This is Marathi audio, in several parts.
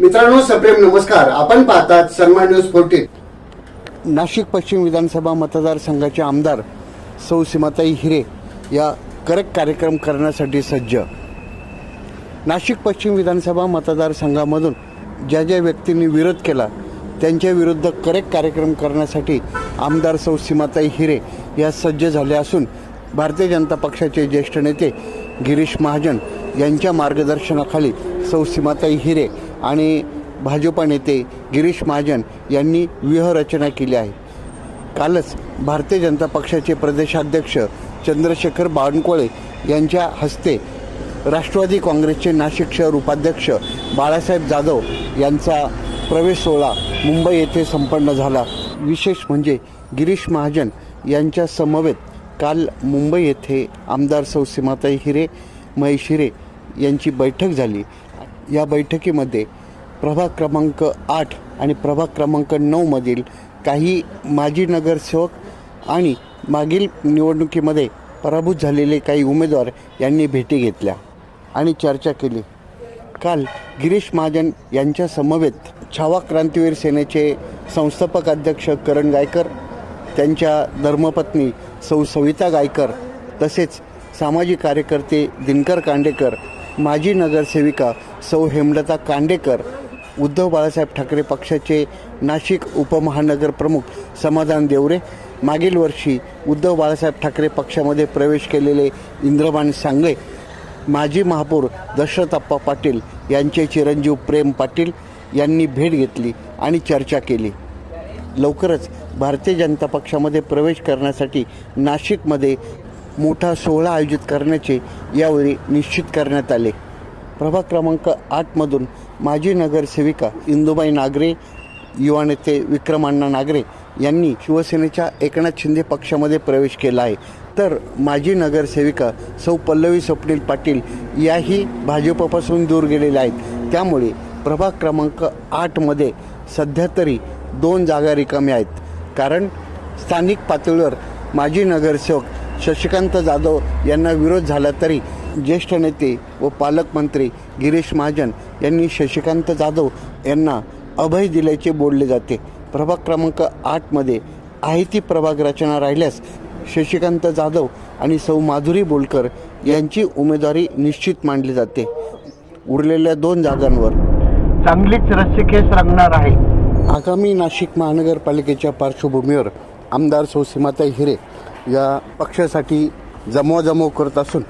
मित्रांनो सप्रेम नमस्कार. आपण पाहतात सन्मान न्यूज फोर्टीन. नाशिक पश्चिम विधानसभा मतदारसंघाचे आमदार सौ सीमाताई हिरे या करक कार्यक्रम करण्यासाठी सज्ज. नाशिक पश्चिम विधानसभा मतदारसंघामधून ज्या ज्या व्यक्तींनी विरोध केला त्यांच्या विरुद्ध करेक्ट कार्यक्रम करण्यासाठी आमदार सौ सीमाताई हिरे या सज्ज झाल्या असून भारतीय जनता पक्षाचे ज्येष्ठ नेते गिरीश महाजन यांच्या मार्गदर्शनाखाली सौ सीमाताई हिरे आणि भाजपा नेते गिरीश महाजन यांनी व्यूहरचना केली आहे. कालच भारतीय जनता पक्षाचे प्रदेशाध्यक्ष चंद्रशेखर बावनकुळे यांच्या हस्ते राष्ट्रवादी काँग्रेसचे नाशिक शहर उपाध्यक्ष बाळासाहेब जाधव यांचा प्रवेश सोहळा मुंबई येथे संपन्न झाला. विशेष म्हणजे गिरीश महाजन यांच्या समवेत काल मुंबई येथे आमदार सौ सीमाताई हिरे महेश हिरे यांची बैठक झाली. या बैठकीमध्ये प्रभाग क्रमांक आठ आणि प्रभाग क्रमांक नऊमधील काही माजी नगरसेवक आणि मागील निवडणुकीमध्ये पराभूत झालेले काही उमेदवार यांनी भेटी घेतल्या आणि चर्चा केली. काल गिरीश महाजन यांच्या समवेत छावा क्रांतीवीर सेनेचे संस्थापक अध्यक्ष करण गायकर त्यांच्या धर्मपत्नी सौ सविता गायकर तसेच सामाजिक कार्यकर्ते दिनकर कांडेकर माजी नगरसेविका सौ हेमलता कांडेकर उद्धव बाळासाहेब ठाकरे पक्षाचे नाशिक उपमहानगर प्रमुख समाधान देवरे मागील वर्षी उद्धव बाळासाहेब ठाकरे पक्षामध्ये प्रवेश केलेले इंद्रबान सांगळे माजी महापौर दशरथप्पा पाटील यांचे चिरंजीव प्रेम पाटील यांनी भेट घेतली आणि चर्चा केली. लवकरच भारतीय जनता पक्षामध्ये प्रवेश करण्यासाठी नाशिकमध्ये मोठा सोहळा आयोजित करण्याचे यावेळी निश्चित करण्यात आले. प्रभाग क्रमांक आठमधून माजी नगरसेविका इंदुबाई नागरे युवा नेते विक्रमाण्णा नागरे यांनी शिवसेनेच्या एकनाथ शिंदे पक्षामध्ये प्रवेश केला आहे. तर माजी नगरसेविका सौ पल्लवी स्वप्नील पाटील याही भाजपपासून दूर गेलेल्या आहेत. त्यामुळे प्रभाग क्रमांक आठमध्ये सध्या तरी दोन जागा रिकाम्या आहेत. कारण स्थानिक पातळीवर माजी नगरसेवक शशिकांत जाधव यांना विरोध झाला तरी ज्येष्ठ नेते व पालकमंत्री गिरीश महाजन यांनी शशिकांत जाधव यांना अभय दिल्याचे बोलले जाते. प्रभाग क्रमांक आठमध्ये आहे ती प्रभाग रचना राहिल्यास शशिकांत जाधव आणि सौ माधुरी बोलकर यांची उमेदवारी निश्चित मानली जाते. उरलेल्या दोन जागांवर. चांगलीच रस्सीखेच रंगणार आहे. आगामी नाशिक महानगरपालिकेच्या पार्श्वभूमीवर आमदार सौसीमाताई हिरे या पक्षासाठी जमवाजमव करत असून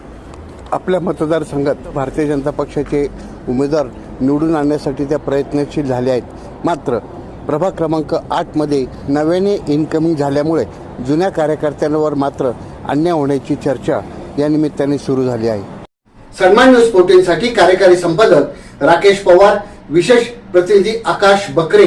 आपल्या मतदारसंघात भारतीय जनता पक्षाचे उमेदवार निवडून आणण्यासाठी त्या प्रयत्नशील झाले आहेत. मात्र प्रभाग क्रमांक आठमध्ये नव्याने इन्कमिंग झाल्यामुळे जुन्या कार्यकर्त्यांवर मात्र अन्याय होण्याची चर्चा या निमित्ताने सुरू झाली आहे. सन्मान न्यूज फोर्टीनसाठी कार्यकारी संपादक राकेश पवार विशेष प्रतिनिधी आकाश बकरे